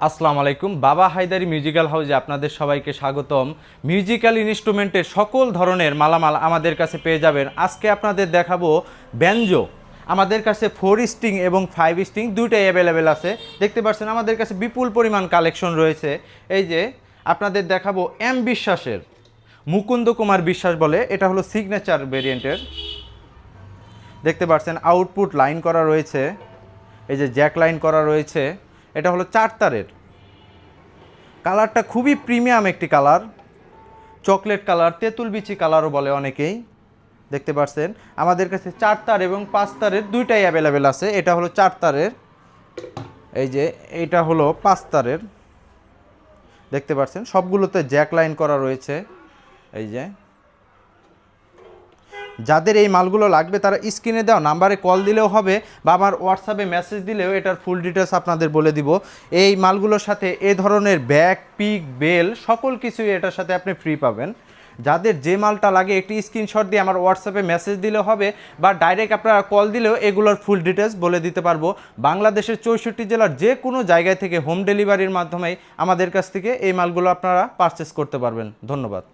আসসালামু আলাইকুম। বাবা হায়দারি মিউজিক্যাল হাউসে আপনাদের সবাইকে স্বাগতম। মিউজিক্যাল ইনস্ট্রুমেন্টের সকল ধরনের মালামাল আমাদের কাছে পেয়ে যাবেন। আজকে আপনাদের দেখাবো ব্যঞ্জো। আমাদের কাছে ফোর স্টিং এবং ফাইভ স্ট্রিং দুইটাই অ্যাভেলেবেল আছে। দেখতে পাচ্ছেন, আমাদের কাছে বিপুল পরিমাণ কালেকশন রয়েছে। এই যে, আপনাদের দেখাবো এম বিশ্বাসের, মুকুন্দ কুমার বিশ্বাস বলে, এটা হলো সিগনেচার ভেরিয়েন্টের দেখতে পাচ্ছেন আউটপুট লাইন করা রয়েছে। এই যে জ্যাক লাইন করা রয়েছে। এটা হলো চার তারের। কালারটা খুবই প্রিমিয়াম একটি কালার। চকলেট কালার, তেঁতুল বিচি কালারও বলে অনেকেই। দেখতে পাচ্ছেন, আমাদের কাছে চার তার এবং পাঁচ তারের দুইটাই অ্যাভেলেবেল আছে। এটা হলো চার তারের। এই যে এইটা হলো পাঁচ তারের। দেখতে পাচ্ছেন, সবগুলোতে জ্যাক লাইন করা রয়েছে। এই যে যাদের এই মালগুলো লাগবে তারা স্ক্রিনে দেওয়া নাম্বারে কল দিলেও হবে বা আমার হোয়াটসঅ্যাপে মেসেজ দিলেও এটার ফুল ডিটেলস আপনাদের বলে দিব। এই মালগুলোর সাথে এ ধরনের ব্যাগ পিক বেল সকল কিছুই এটার সাথে আপনি ফ্রি পাবেন। যাদের যে মালটা লাগে একটি স্ক্রিনশট দিয়ে আমার হোয়াটসঅ্যাপে মেসেজ দিলেও হবে বা ডাইরেক্ট আপনারা কল দিলেও এগুলোর ফুল ডিটেলস বলে দিতে পারব। বাংলাদেশের চৌষট্টি জেলার যে কোনো জায়গায় থেকে হোম ডেলিভারির মাধ্যমেই আমাদের কাছ থেকে এই মালগুলো আপনারা পারচেস করতে পারবেন। ধন্যবাদ।